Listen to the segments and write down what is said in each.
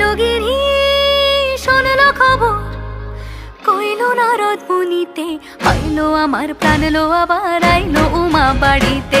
লগিনী শুনল খবর কইল নারদ মুনিতে আইলো আমার প্রাণ লো আবার আইলো উমা বাড়িতে।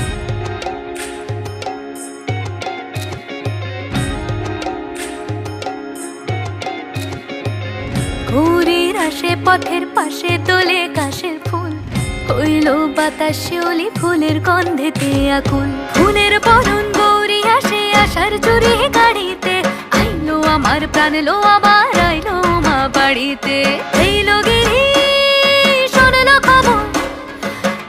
ঘুরির আসে, পথের পাশে তোলে কাশের ফুল। হইল বাতাস শিউলি ফুলের গন্ধেতে আকুল। ফুলের বরণ গৌরী আসে আসার চুরি গাড়িতে। আইলো আমার প্রাণ লো আবার আইলো মা বাড়িতে। এইলো গিরি, শোনলো খবর,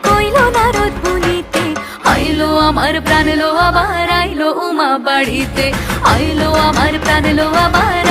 কইলো নারদ মুনিতে। আইলো আমার প্রাণ লো আবার আইলো উমা বাড়িতে। আইলো আমার প্রাণ লো আবার